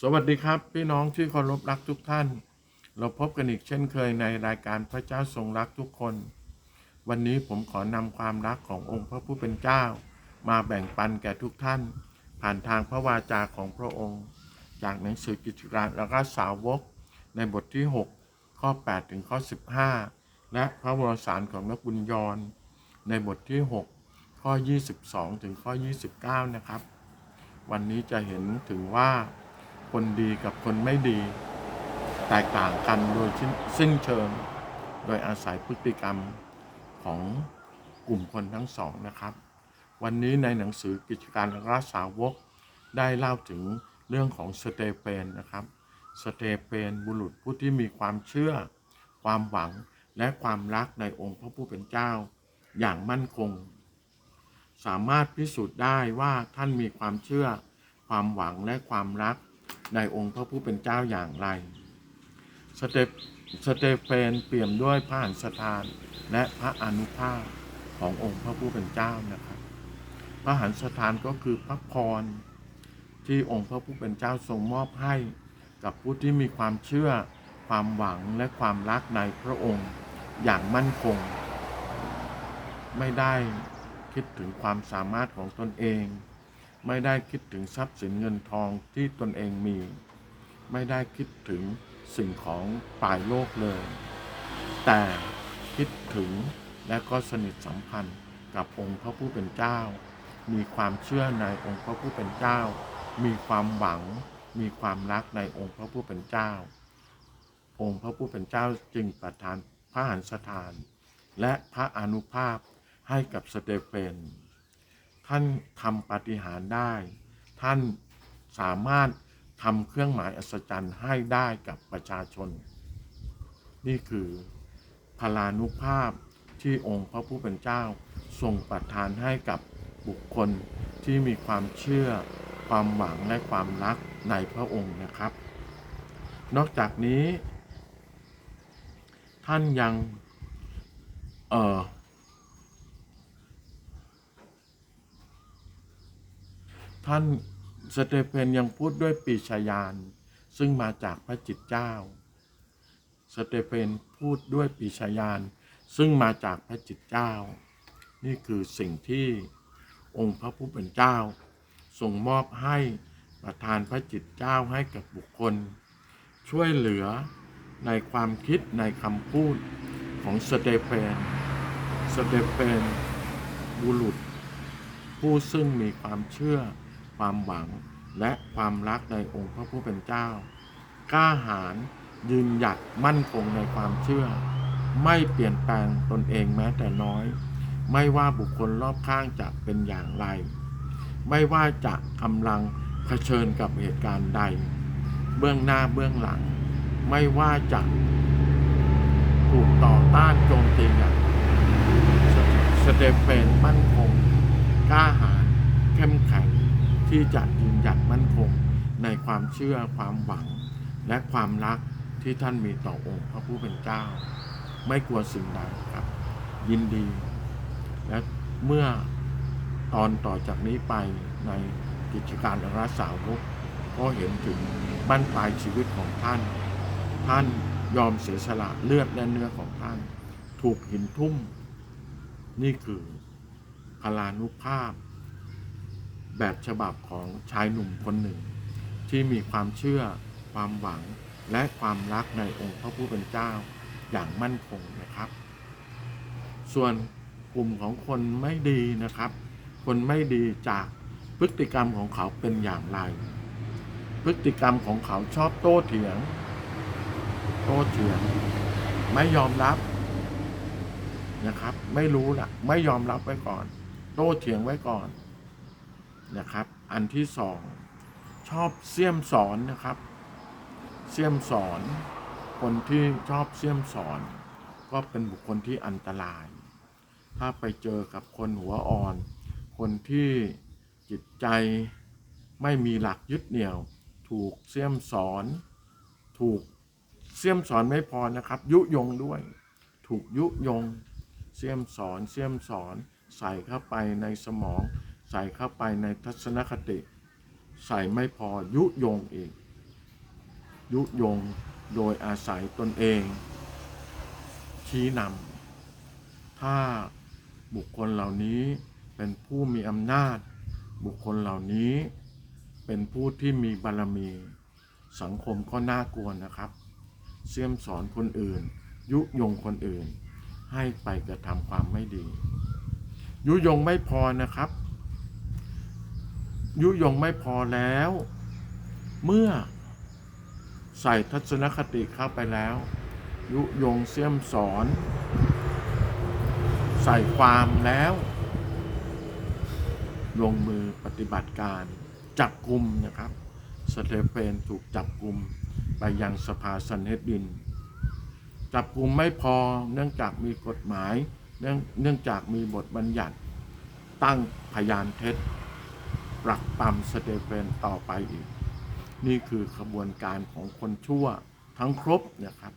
สวัสดีครับ พี่น้องที่เคารพรักทุกท่าน เราพบกันอีกเช่นเคยในรายการพระเจ้าทรงรักทุกคน วันนี้ผมขอนำความรักขององค์พระผู้เป็นเจ้า มาแบ่งปันแก่ทุกท่าน ผ่านทางพระวาจาของพระองค์ จากหนังสือกิจการและก็สาวก ในบทที่ 6 ข้อ 8 ถึงข้อ 15 และพระวรสารของนักบุญยรในบทที่ 6 ข้อ 22 ถึงข้อ 29 นะครับ วันนี้จะเห็นถึงว่า คนดีกับคนไม่ดี แตกต่างกันโดยสิ้นเชิง โดยอาศัยพฤติกรรมของกลุ่มคนทั้งสองนะครับ วันนี้ในหนังสือกิจการรักษาวกได้เล่าถึงเรื่องของสเตเปนนะครับ สเตเปนบุรุษผู้ที่มีความเชื่อ ความหวังและความรักในองค์พระผู้เป็นเจ้า อย่างมั่นคง สามารถพิสูจน์ได้ว่าท่านมีความเชื่อ ความหวังและความรัก ในองค์พระผู้เป็นเจ้าอย่างไร สเตปสเตเฟนเปี่ยมด้วยพระหันสถานและพระอนุภาพขององค์พระผู้เป็นเจ้านะครับ พระหันสถานก็คือพระพรที่องค์พระผู้เป็นเจ้าทรงมอบให้กับผู้ที่มีความเชื่อความหวังและความรักในพระองค์อย่างมั่นคง ไม่ได้คิดถึงความสามารถของตนเอง ไม่ได้คิดถึงทรัพย์สินเงินทองที่ตนเองมี ไม่ได้คิดถึงสิ่งของป่ายโลกเลย แต่คิดถึงและก็สนิทสัมพันธ์กับองค์พระผู้เป็นเจ้า มีความเชื่อในองค์พระผู้เป็นเจ้า มีความหวัง มีความรักในองค์พระผู้เป็นเจ้า องค์พระผู้เป็นเจ้าจึงประทานพระหันสถาน และพระอนุภาพให้กับสเตเฟน ท่านทำปาฏิหาริย์ได้ ท่านสามารถทำเครื่องหมายอัศจรรย์ให้ได้กับประชาชน นี่คือพลานุภาพที่องค์พระผู้เป็นเจ้าทรงประทานให้กับบุคคลที่มีความเชื่อ ความหวังและความรักในพระองค์นะครับ นอกจากนี้ ท่านยังเอ่อ ท่านสเตเฟนยังพูดด้วยปีชายาน ซึ่งมาจากพระจิตเจ้า สเตเฟนพูดด้วยปีชายาน ซึ่งมาจากพระจิตเจ้า นี่คือสิ่งที่องค์พระผู้เป็นเจ้าทรงมอบให้ประทานพระจิตเจ้าให้กับบุคคล ช่วยเหลือในความคิดในคำพูดของสเตเฟน สเตเฟนบุรุษ ผู้ซึ่งมีความเชื่อ ความหวังและความรักในองค์พระผู้เป็นเจ้ากล้าหาญยืนหยัดมั่นคงในความเชื่อ ไม่เปลี่ยนแปลงตนเองแม้แต่น้อย ไม่ว่าบุคคลรอบข้างจะเป็นอย่างไร ไม่ว่าจะกำลังเผชิญกับเหตุการณ์ใด เบื้องหน้าเบื้องหลัง ไม่ว่าจะถูกต่อต้านโจมตีอย่างสเตเฟนมั่นคงกล้าหาญเข้มแข็ง ที่จะยืนหยัดมั่นคงในความเชื่อความหวัง และความรักที่ท่านมีต่อองค์พระผู้เป็นเจ้า ไม่กลัวสิ่งใดครับ ยินดี และเมื่อตอนต่อจากนี้ไปในกิจการอัสาวกก็เห็นถึงบั้นปลายชีวิตของท่าน ท่านยอมเสียสละเลือดและเนื้อของท่าน ถูกหินทุ่ม นี่คือพลานุภาพ แบบฉบับของชายหนุ่มคนหนึ่ง ที่มีความเชื่อ ความหวัง และความรักในองค์พระผู้เป็นเจ้าอย่างมั่นคงนะครับ ส่วนกลุ่มของคนไม่ดีนะครับ คนไม่ดีจากพฤติกรรมของเขาเป็นอย่างไร พฤติกรรมของเขาชอบโต้เถียง โต้เถียง ไม่ยอมรับนะครับ ไม่รู้ละไม่ยอมรับไว้ก่อน โต้เถียงไว้ก่อน นะครับ อันที่สองชอบเสี่ยมสอนนะครับ เสี่ยมสอน คนที่ชอบเสี่ยมสอน ก็เป็นบุคคลที่อันตราย ถ้าไปเจอกับคนหัวอ่อน คนที่จิตใจไม่มีหลักยึดเหนี่ยว ถูกเสี่ยมสอน ถูกเสี่ยมสอนไม่พอนะครับ ยุยงด้วย ถูกยุยง เสี่ยมสอน เสี่ยมสอน ใส่เข้าไปในสมอง ใส่เข้าไปในทัศนคติ ใส่ไม่พอยุยงอีก ยุยงโดยอาศัยตนเอง ชี้นำถ้าบุคคลเหล่านี้เป็นผู้มีอำนาจ บุคคลเหล่านี้ เป็นผู้ที่มีบารมี สังคมก็น่ากลัวนะครับ เสี่ยมสอนคนอื่น ยุยงคนอื่น ให้ไปกระทำความไม่ดี ยุยงไม่พอนะครับ ยุยงไม่พอแล้ว เมื่อใส่ทัศนคติเข้าไปแล้ว ยุยงเสี่ยมสอน ใส่ความแล้ว ลงมือปฏิบัติการจับกลุ่มนะครับสเตเฟนถูกจับกลุ่มไปยังสภาสันเฮดดิน จับกลุ่มไม่พอเนื่องจากมีกฎหมาย เนื่องเนื่องจากมีบทบัญญัติตั้งพยานเท็จ ปรักปรำสเตเฟนต่อไปอีก นี่คือขบวนการของคนชั่วทั้งครบนะครับ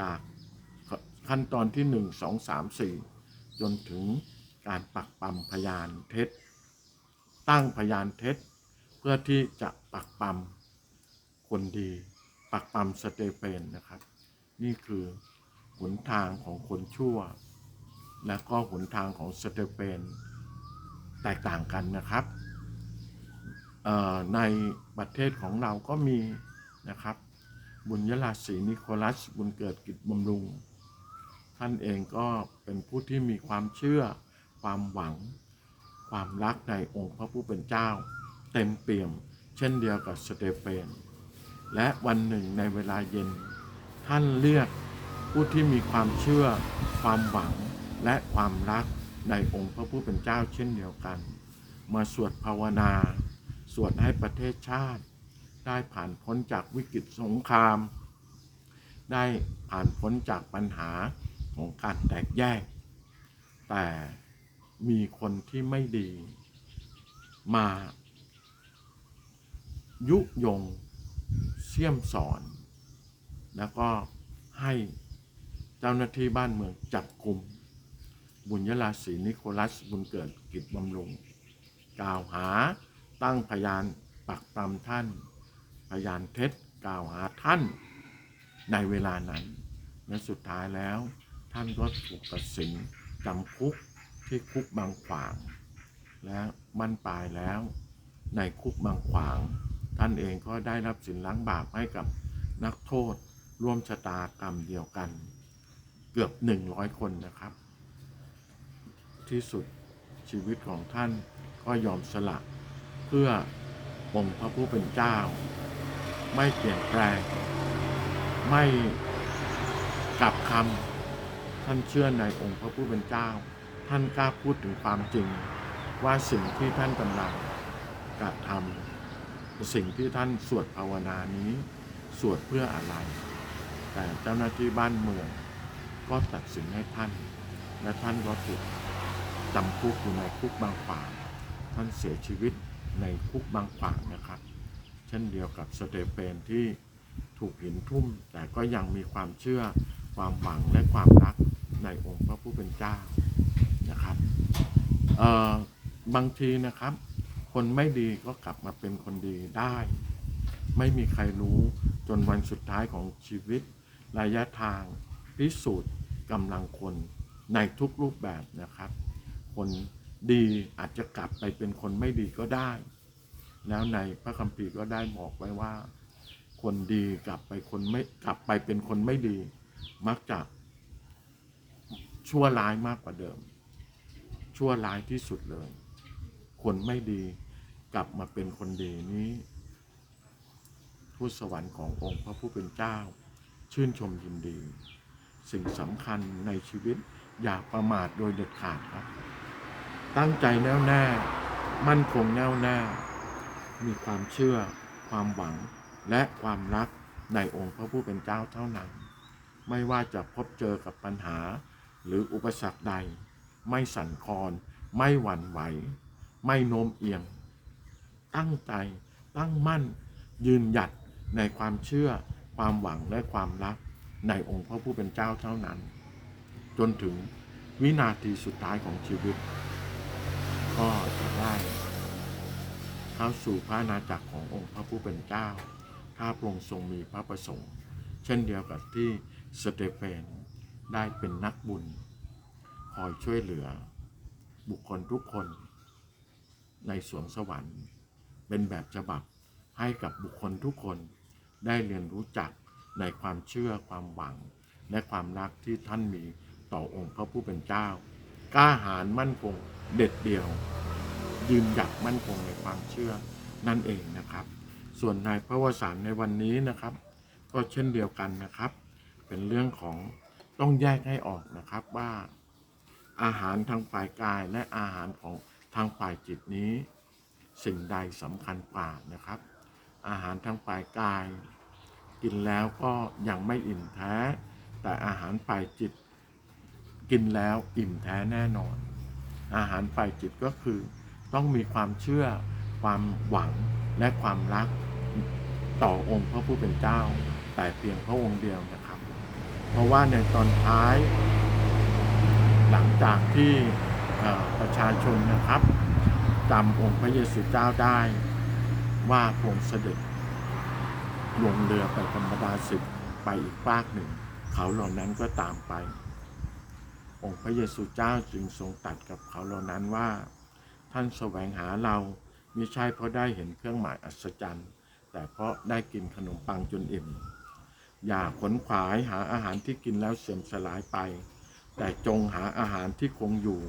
จากขั้นตอนที่ 1 2 3 4 จนถึงการปักปำพยานเท็จ ตั้งพยานเท็จ เพื่อที่จะปักปำคนดี ปักปำสเตเฟนนะครับ นี่คือหนทางของคนชั่ว และก็หนทางของสเตเฟนแตกต่างกันนะครับ ในประเทศของเราก็มีนะครับ บุญยราศีนิโคลัส บุญเกิดกิจบำรุง ท่านเองก็เป็นผู้ที่มีความเชื่อ ความหวัง ความรักในองค์พระผู้เป็นเจ้า เต็มเปี่ยม เช่นเดียวกับสเตเฟน และวันหนึ่งในเวลาเย็น ท่านเรียกผู้ที่มีความเชื่อ ความหวังและความรักในองค์พระผู้เป็นเจ้าเช่นเดียวกัน มาสวดภาวนา สวดให้ประเทศชาติ ได้ผ่านพ้นจากวิกฤตสงคราม ได้ผ่านพ้นจากปัญหาของการแตกแยก แต่มีคนที่ไม่ดี มา ยุยงเสี่ยมสอน แล้วก็ให้เจ้าหน้าที่บ้านเมืองจับกลุ่มบุญยราศีนิโคลัสบุญเกิดกิจบำรุง กล่าวหา ตั้งพยานปักปรำท่าน พยานเท็จกล่าวหาท่านในเวลานั้น และสุดท้ายแล้ว ท่านก็ถูกตัดสินจำคุกที่คุกบางขวาง และมั่นปลายแล้ว ในคุกบางขวาง ท่านเองก็ได้รับสินล้างบาปให้กับนักโทษร่วมชะตากรรมเดียวกัน เกือบ 100 คนนะครับ ที่สุดชีวิตของท่านก็ยอมสละ พื่อองค์พระผู้เป็นเจ้า ไม่เปลี่ยนแปลง ไม่กลับคำท่านเชื่อในองค์พระผู้เป็นเจ้า ท่านกล้าพูดถึงความจริง ว่าสิ่งที่ท่านกำลังกระทำสิ่งที่ท่านสวดภาวนานี้ สวดเพื่ออะไร แต่เจ้าหน้าที่บ้านเมือง ก็ตัดสินให้ท่าน และท่านก็ถูกจำคุกอยู่ในคุกบางขวางท่านเสียชีวิต ในคุกบางขวางนะครับ เช่นเดียวกับสเตเฟนที่ถูกหินทุ่ม แต่ก็ยังมีความเชื่อความหวังและความรักในองค์พระผู้เป็นเจ้านะครับบางทีนะครับ คนไม่ดีก็กลับมาเป็นคนดีได้ ไม่มีใครรู้จนวันสุดท้ายของชีวิต ระยะทางพิสูจน์กำลังคนในทุกรูปแบบนะครับ คน ดีอาจจะกลับไปเป็นคนไม่ดีก็ได้ แล้วในพระคัมภีร์ก็ได้บอกไว้ว่า คนดีกลับไปคนไม่กลับไปเป็นคนไม่ดี มักจะชั่วร้ายมากกว่าเดิม ชั่วร้ายที่สุดเลย คนไม่ดีกลับมาเป็นคนดีนี้ทูตสวรรค์ขององค์พระผู้เป็นเจ้า ชื่นชมยินดี สิ่งสำคัญในชีวิตอย่าประมาทโดยเด็ดขาดครับ ตั้งใจแน่วแน่ มั่นคงแน่วแน่ มีความเชื่อ ความหวัง และความรักในองค์พระผู้เป็นเจ้าเท่านั้น ไม่ว่าจะพบเจอกับปัญหา หรืออุปสรรคใด ไม่สั่นคลอน ไม่หวั่นไหว ไม่โน้มเอียง ตั้งใจ ตั้งมั่น ยืนหยัดในความเชื่อ ความหวังและความรักในองค์พระผู้เป็นเจ้าเท่านั้น จนถึงวินาทีสุดท้ายของชีวิต ก็จะได้เข้าสู่พระอาณาจักรขององค์พระผู้เป็นเจ้า ถ้าพระองค์ทรงมีพระประสงค์ เช่นเดียวกับที่สเตเฟนได้เป็นนักบุญ คอยช่วยเหลือ บุคคลทุกคนในสวงสวรรค์ เป็นแบบฉบับให้กับบุคคลทุกคนได้เรียนรู้จักในความเชื่อความหวัง และความรักที่ท่านมีต่อองค์พระผู้เป็นเจ้า กล้าหาญมั่นคงเด็ดเดี่ยว ยืนหยัดมั่นคงในความเชื่อนั่นเองนะครับ ส่วนในพระวสารในวันนี้นะครับ ก็เช่นเดียวกันนะครับ เป็นเรื่องของต้องแยกให้ออกนะครับว่า อาหารทางฝ่ายกายและอาหารของทางฝ่ายจิตนี้ สิ่งใดสำคัญกว่านะครับ อาหารทางฝ่ายกาย กินแล้วก็ยังไม่อิ่มแท้ แต่อาหารฝ่ายจิต กินแล้วอิ่มแท้แน่นอน อาหารฝ่ายจิตก็คือ ต้องมีความเชื่อ ความหวังและความรักต่อองค์พระผู้เป็นเจ้า แต่เพียงพระองค์เดียวนะครับ เพราะว่าในตอนท้าย หลังจากที่ประชาชนนะครับจำองค์พระเยซูเจ้าได้ว่าพระองเสด็จลงเรือไปธรรมดาสิบไปอีกฟากหนึ่ง เขาเหล่านั้นก็ตามไป องค์พระเยซูเจ้าจึงทรงตัดกับเขาเหล่านั้นว่า ท่านแสวงหาเราไม่ใช่เพราะได้เห็นเครื่องหมายอัศจรรย์ แต่เพราะได้กินขนมปังจนอิ่ม อย่าขนขวายหาอาหารที่กินแล้วเสื่อมสลายไป แต่จงหาอาหารที่คงอยู่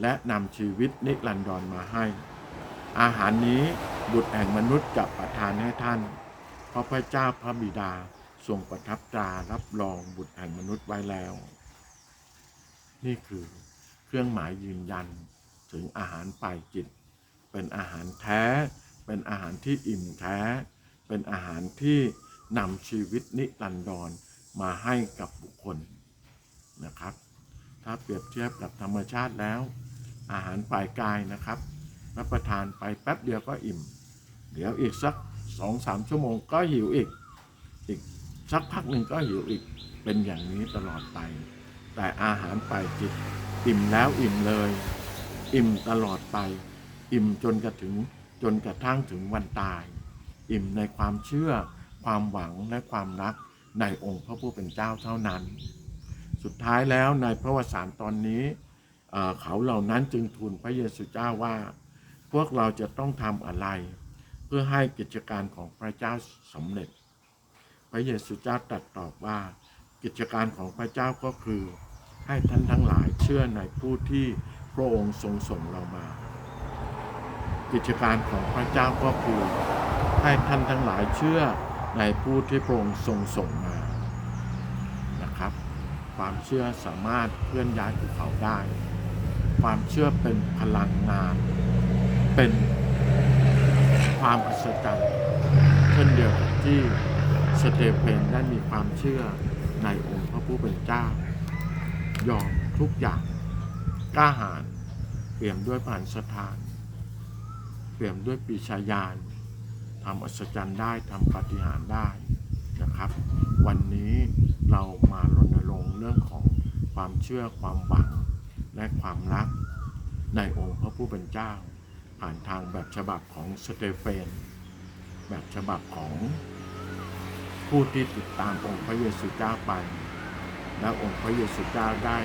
และนำชีวิตนิรันดรมาให้ อาหารนี้บุตรแห่งมนุษย์จะประทานให้ท่าน เพราะพระเจ้าพระบิดาทรงประทับตรารับรองบุตรแห่งมนุษย์ไว้แล้ว นี่คือเครื่องหมายยืนยันถึงอาหารฝ่ายจิต เป็นอาหารแท้ เป็นอาหารที่อิ่มแท้ เป็นอาหารที่นำชีวิตนิรันดรมาให้กับบุคคลนะครับ ถ้าเปรียบเทียบกับธรรมชาติแล้ว อาหารฝ่ายกายนะครับรับประทานไปแป๊บเดียวก็อิ่ม เดี๋ยวอีกสักสองสามชั่วโมงก็หิวอีก อีกสักพักหนึ่งก็หิวอีก เป็นอย่างนี้ตลอดไป แต่อาหารฝ่ายจิต อิ่มแล้วอิ่มเลย อิ่มตลอดไป อิ่มจนกระถึงจนกระทั่งถึงวันตาย อิ่มในความเชื่อ ความหวังและความรักในองค์พระผู้เป็นเจ้าเท่านั้น สุดท้ายแล้วในพระวสารตอนนี้เอ่อเขาเหล่านั้นจึงทูลพระเยซูเจ้าว่า พวกเราจะต้องทำอะไร เพื่อให้กิจการของพระเจ้าสำเร็จ พระเยซูเจ้าตรัสตอบว่า กิจการของพระเจ้าก็คือ ให้ท่านทั้งหลายเชื่อในผู้ที่พระองค์ทรงส่งเรามา กิจการของพระเจ้าก็คือให้ท่านทั้งหลายเชื่อในผู้ที่พระองค์ทรงส่งมานะครับ ความเชื่อสามารถเคลื่อนย้ายภูเขาได้ ความเชื่อเป็นพลังงาน เป็นความอัศจรรย์เช่นเดียวกับที่สเตเฟนได้มีความเชื่อในองค์พระผู้เป็นเจ้า ยอมทุกอย่างกล้าหาญเปี่ยมด้วยผ่านสถาน เปี่ยมด้วยปีชาญาณทำอัศจรรย์ได้ทำปาฏิหาริย์ได้นะครับ วันนี้เรามารณรงค์เรื่องของความเชื่อความหวังและความรัก ในองค์พระผู้เป็นเจ้า ผ่านทางแบบฉบับของสเตเฟน แบบฉบับของผู้ที่ติดตามองค์พระเยซูเจ้าไป และองค์พระเยซูเจ้าได้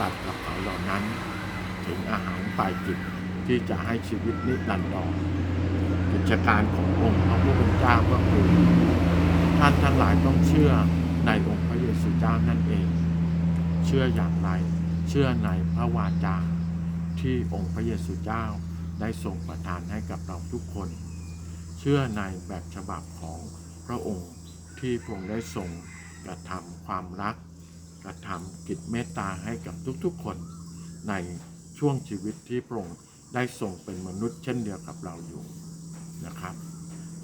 ตัดกับเขาเหล่านั้น ถึงอาหารฝ่ายจิตที่จะให้ชีวิตนิรันดร์กิจการขององค์พระผู้เป็นเจ้าก็คือท่านทั้งหลายต้องเชื่อในองค์พระเยซูเจ้านั่นเอง เชื่ออย่างไร เชื่อในพระวาจาที่องค์พระเยซูเจ้าได้ทรงประทานให้กับเราทุกคน เชื่อในแบบฉบับของพระองค์ที่พระองค์ได้ทรงกระทำความรัก กระทำกิจเมตตาให้กับทุกๆคนในช่วงชีวิตที่พระองค์ได้ทรงเป็นมนุษย์เช่นเดียวกับเราอยู่นะครับ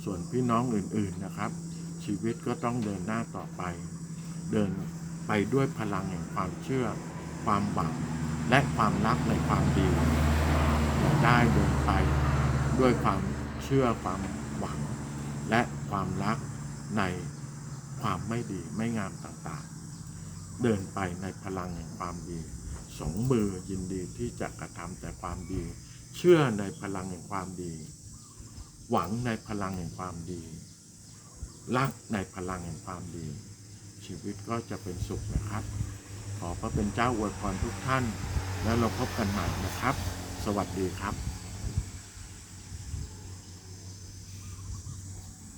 ส่วนพี่น้องอื่นๆนะครับ ชีวิตก็ต้องเดินหน้าต่อไป เดินไปด้วยพลังแห่งความเชื่อ ความหวัง และความรักในความดีเราได้เดินไปด้วยความเชื่อความหวัง และความรักในความไม่ดีไม่งามต่างๆ เดินไปในพลังแห่งความดี สองมือยินดีที่จะกระทำแต่ความดี เชื่อในพลังแห่งความดี หวังในพลังแห่งความดี รักในพลังแห่งความดี ชีวิตก็จะเป็นสุขนะครับ ขอพระเป็นเจ้าอวยพรทุกท่าน แล้วเราพบกันใหม่นะครับ สวัสดีครับ